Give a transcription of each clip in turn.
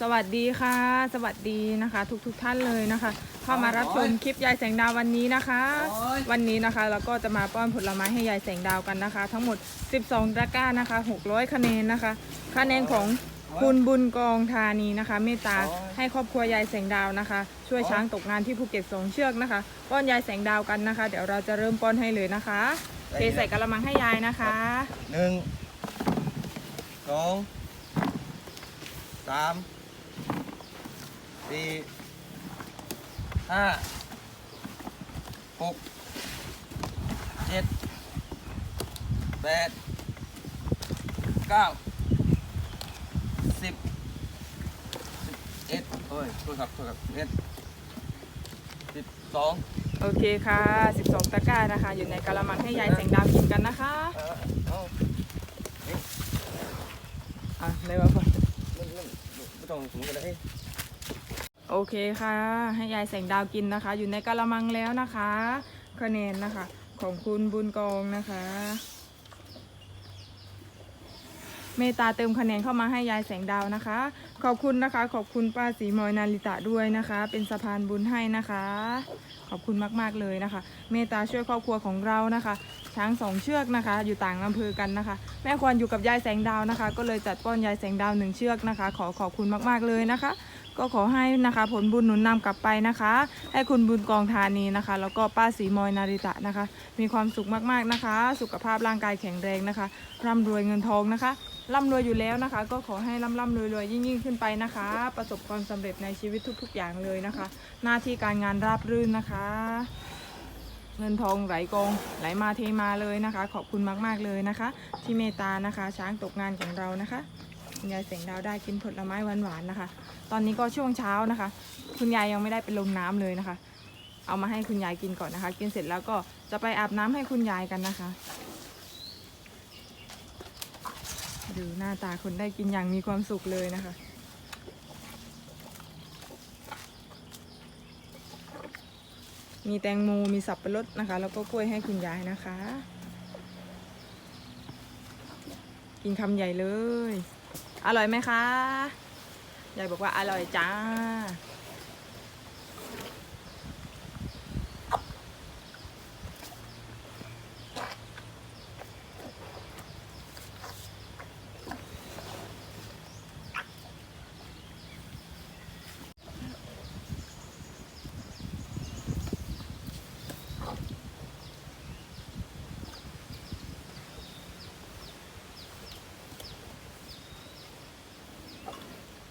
สวัสดีค่ะ สวัสดีนะคะ ทุกทุกๆท่านเลยนะคะเข้ามารับชมคลิปยายแสงดาววันนี้นะคะ วันนี้นะคะเราก็จะมาป้อนผลไม้ให้ยายแสงดาวกันนะคะ ทั้งหมด 12ตะกร้านะคะ 600 คะแนนนะคะ คะแนนของคุณบุญกองธานีนะคะ เมตตาให้ครอบครัวยายแสงดาวนะคะ ช่วยช้างตกงานที่ภูเก็ตสองเชือกนะคะป้อนยายแสงดาวกันนะคะ เดี๋ยวเราจะเริ่มป้อนให้เลยนะคะเทใส่กระมังให้ยายนะคะหนึ่งสองสาม สี่ห้าหกเจ็ดแปดเก้าสิบสิบเอ็ดเอ้ยโทษครับโทษครับสิบเอ็ดสิบสองโอเคค่ะ 12 ตะกร้านะคะ อยู่ในกระมังให้ยายแสงดาวกินกันนะคะเออเอาอะเลยว่าก่อนไม่ไม่ไม่ต้องสมมติกันเลย โอเคค่ะ ให้ยายแสงดาวกินนะคะ อยู่ในกระมังแล้วนะคะ คะแนนนะคะ ของคุณบุญกองนะคะ เมตตาเติมคะแนนเข้ามาให้ยายแสงดาวนะคะ ขอบคุณนะคะ ขอบคุณป้าสีมอยนาริตะด้วยนะคะ เป็นสะพานบุญให้นะคะ ขอบคุณมากๆเลยนะคะ เมตตาช่วยครอบครัวของเรานะคะช้างสองเชือกนะคะ อยู่ต่างอำเภอกันนะคะ แม่ควรอยู่กับยายแสงดาวนะคะ ก็เลยจัดป้อนยายแสงดาวหนึ่งเชือกนะคะ ขอขอบคุณมากๆเลยนะคะก็ขอให้นะคะผลบุญหนุนนำกลับไปนะคะ ให้คุณบุญกองธานีนะคะ แล้วก็ป้าสีมอยนาริตะนะคะ มีความสุขมากๆนะคะ สุขภาพร่างกายแข็งแรงนะคะ ร่ำรวยเงินทองนะคะ ร่ำรวยอยู่แล้วนะคะ ก็ขอให้ร่ำร่ำรวยรวยยิ่งยิ่งขึ้นไปนะคะ ประสบความสำเร็จในชีวิตทุก ๆ อย่างเลยนะคะ หน้าที่การงานราบรื่นนะคะ เงินทองไหลกองไหลมาเทมาเลยนะคะ ขอบคุณมากๆเลยนะคะ ที่เมตตานะคะ ช้างตกงานของเรานะคะ คุณยายเสียงดาวได้กินผลไม้หวานๆนะคะ ตอนนี้ก็ช่วงเช้านะคะ คุณยายยังไม่ได้ไปลงน้ำเลยนะคะ เอามาให้คุณยายกินก่อนนะคะ กินเสร็จแล้วก็จะไปอาบน้ำให้คุณยายกันนะคะ ดูหน้าตาคนได้กินอย่างมีความสุขเลยนะคะมีแตงโม มีสับปะรดนะคะ แล้วก็กล้วยให้คุณยายนะคะ กินคำใหญ่เลย อร่อยไหมคะยายบอกว่าอร่อยจ้า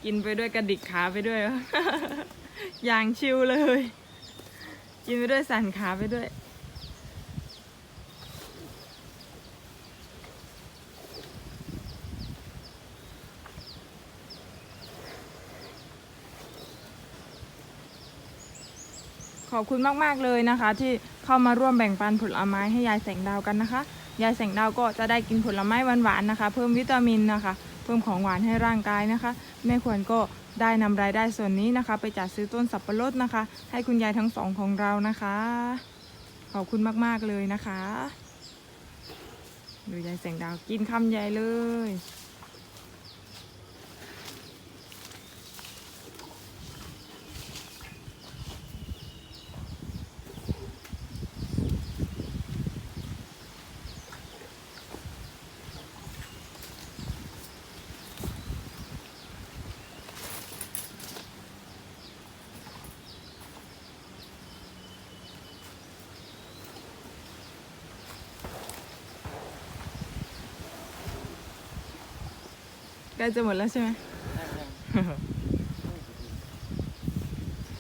กินไปด้วยกระดิกขาไปด้วย อย่างชิวเลย กินไปด้วยสั่นขาไปด้วย ขอบคุณมาก ๆ เลยนะคะ ที่เข้ามาร่วมแบ่งปันผลไม้ให้ยายแสงดาวกันนะคะ ยายแสงดาวก็จะได้กินผลไม้หวานๆนะคะ เพิ่มวิตามินนะคะ พิ่มของหวานให้ร่างกายนะคะ แม่ควรก็ได้นำรายได้ส่วนนี้นะคะ ไปจัดซื้อต้นสับปะรดนะคะ ให้คุณยายทั้งสองของเรานะคะ ขอบคุณมาก ๆ เลยนะคะ ดูยายแสงดาวกินคำใหญ่เลย ใกล้จะหมดแล้วใช่ไหม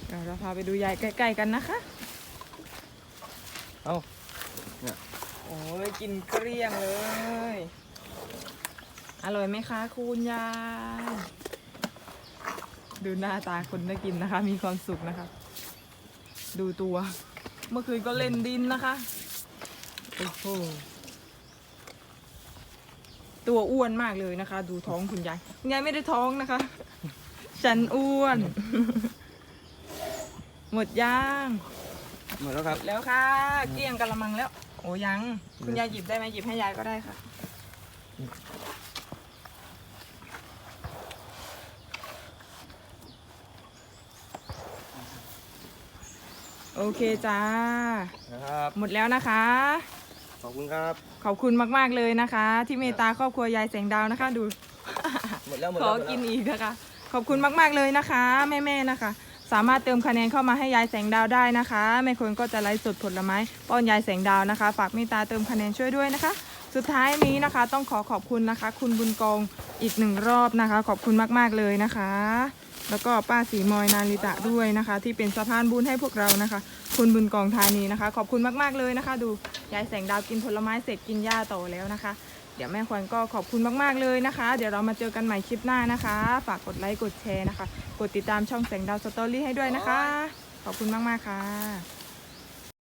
เดี๋ยวเราพาไปดูยายใกล้ๆกันนะคะ เอาเนี่ยโอ้ยกินเกลี้ยงเลย อร่อยไหมคะ คุณยาย ดูหน้าตาคนได้กินนะคะ มีความสุขนะคะ ดูตัว เมื่อคืนก็เล่นดินนะคะ โอ้โห ตัวอ้วนมากเลยนะคะ ดูท้องคุณยายคุณยายไม่ได้ท้องนะคะ ฉันอ้วน หมดย่าง หมดแล้วครับ แล้วค่ะ เกลี้ยงกะละมังแล้ว โอ้ยัง คุณยายหยิบได้ไหมหยิบให้ยายก็ได้ค่ะ โอเคจ้า ครับ หมดแล้วนะคะ ขอบคุณครับ ขอบคุณมากๆเลยนะคะ ที่เมตตาครอบครัวยายแสงดาวนะคะ ดู หมดแล้วหมดขแล้อวหมดแล้วกินอีกนะคะ ขอบคุณมากๆเลยนะคะ แม่ๆนะคะ สามารถเติมคะแนนเข้ามาให้ยายแสงดาวได้นะคะแม่คนก็จะไลฟ์สดผลไม้ป้อนยายแสงดาวนะคะ ฝากเมตตาเติมคะแนนช่วยด้วยนะคะ สุดท้ายนี้นะคะ ต้องขอขอบคุณนะคะ คุณบุญกองอีกหนึ่งรอบนะคะ ขอบคุณมากๆเลยนะคะ แล้วก็ป้าสีมอยนาริตะด้วยนะคะ ที่เป็นสะพานบุญให้พวกเรานะคะ คุณบุญกองธานีนะคะ ขอบคุณมากๆเลยนะคะ ดูยายแสงดาวกินผลไม้เสร็จกินหญ้าต่อแล้วนะคะ เดี๋ยวแม่ควันก็ขอบคุณมากๆเลยนะคะ เดี๋ยวเรามาเจอกันใหม่คลิปหน้านะคะ ฝากกดไลค์กดแชร์นะคะ กดติดตามช่องแสงดาวสตอรี่ให้ด้วยนะคะ ขอบคุณมากๆค่ะ